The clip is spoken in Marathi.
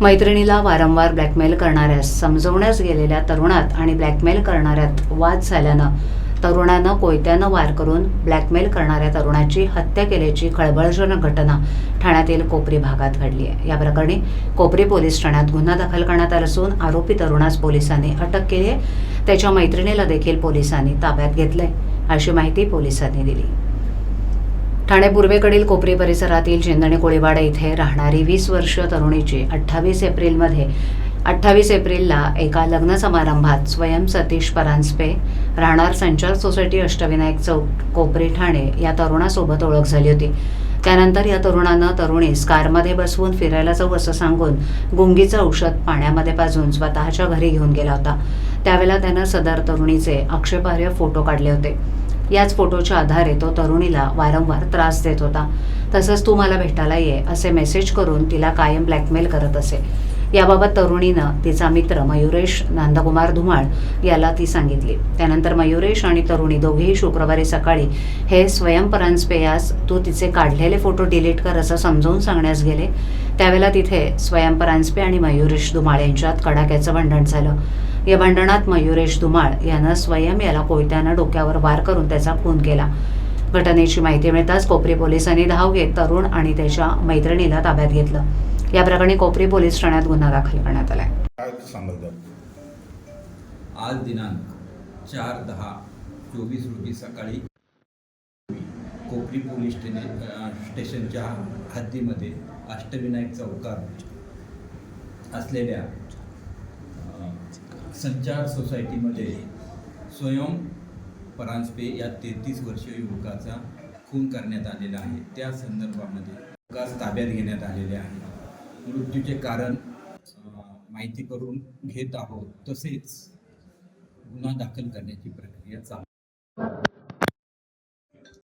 मैत्रिणीला वारंवार ब्लॅकमेल करणाऱ्यास समजवण्यास गेलेल्या तरुणात आणि ब्लॅकमेल करणाऱ्यात वाद झाल्यानं तरुणानं कोयत्यानं वार करून ब्लॅकमेल करणाऱ्या तरुणाची हत्या केल्याची खळबळजनक घटना ठाण्यातील कोपरी भागात घडली आहे. या प्रकरणी कोपरी पोलीस ठाण्यात गुन्हा दाखल करण्यात आला असून आरोपी तरुणास पोलिसांनी अटक केली आहे. त्याच्या मैत्रिणीला देखील पोलिसांनी ताब्यात घेतलंय. अशी माहिती पोलिसांनी दिली. ठाणे पूर्वेकडील कोपरी परिसरातील चिंदणे कोळीवाडा इथे राहणारी वीस वर्ष तरुणीची अठ्ठावीस एप्रिलमध्ये अठ्ठावीस एप्रिलला एका लग्न समारंभात स्वयं सतीश परांजपे राहणार संचार सोसायटी अष्टविनायक चौक कोपरी ठाणे या तरुणासोबत ओळख झाली होती. त्यानंतर या तरुणानं तरुणीस कारमध्ये बसवून फिरायला जाऊ असं सांगून गुंगीचं औषध पाण्यामध्ये पाजून स्वतःच्या घरी घेऊन गेला होता. त्यावेळेला त्यानं सदर तरुणीचे आक्षेपार्ह फोटो काढले होते. याच फोटोच्या आधारे तो तरुणीला वारंवार त्रास देत होता. तसंच तू मला भेटायला ये असे मेसेज करून तिला कायम ब्लॅकमेल करत असे. याबाबत तरुणीनं तिचा मित्र मयुरेश नंदकुमार धुमाळ याला ती सांगितली. त्यानंतर मयुरेश आणि तरुणी दोघेही शुक्रवारी सकाळी हे स्वयंपरांजपे यास तू तिचे काढलेले फोटो डिलीट कर असं समजावून सांगण्यास गेले. त्यावेळेला तिथे स्वयंपरांजपे आणि मयुरेश धुमाळ यांच्यात कडाक्याचं भांडण झालं. या भांडणात मयुरेश धुमाळ यानं स्वयं याला कोयत्यानं डोक्यावर वार करून त्याचा खून केला. घटनेची माहिती मिळताच कोपरी पोलिसांनी धाव घेत तरुण आणि त्याच्या मैत्रिणीला ताब्यात घेतलं. या प्रकरणी कोपरी पोलीस ठाण्यात गुन्हा दाखल करण्यात आलाय. आज दिनांक चार दहा चोवीस रोजी सकाळी कोपरी पोलीस स्टेने स्टेशनच्या हद्दीमध्ये अष्टविनायक चौकात असलेल्या संचार सोसायटीमध्ये स्वयं परांजपे या तेहतीस वर्षीय युवकाचा खून करण्यात आलेला आहे. त्या संदर्भामध्ये युवकास ताब्यात घेण्यात आलेले आहे. मृत्यूचे कारण माहिती करून घेत आहोत तसेच गुन्हा दाखल करण्याची प्रक्रिया चालू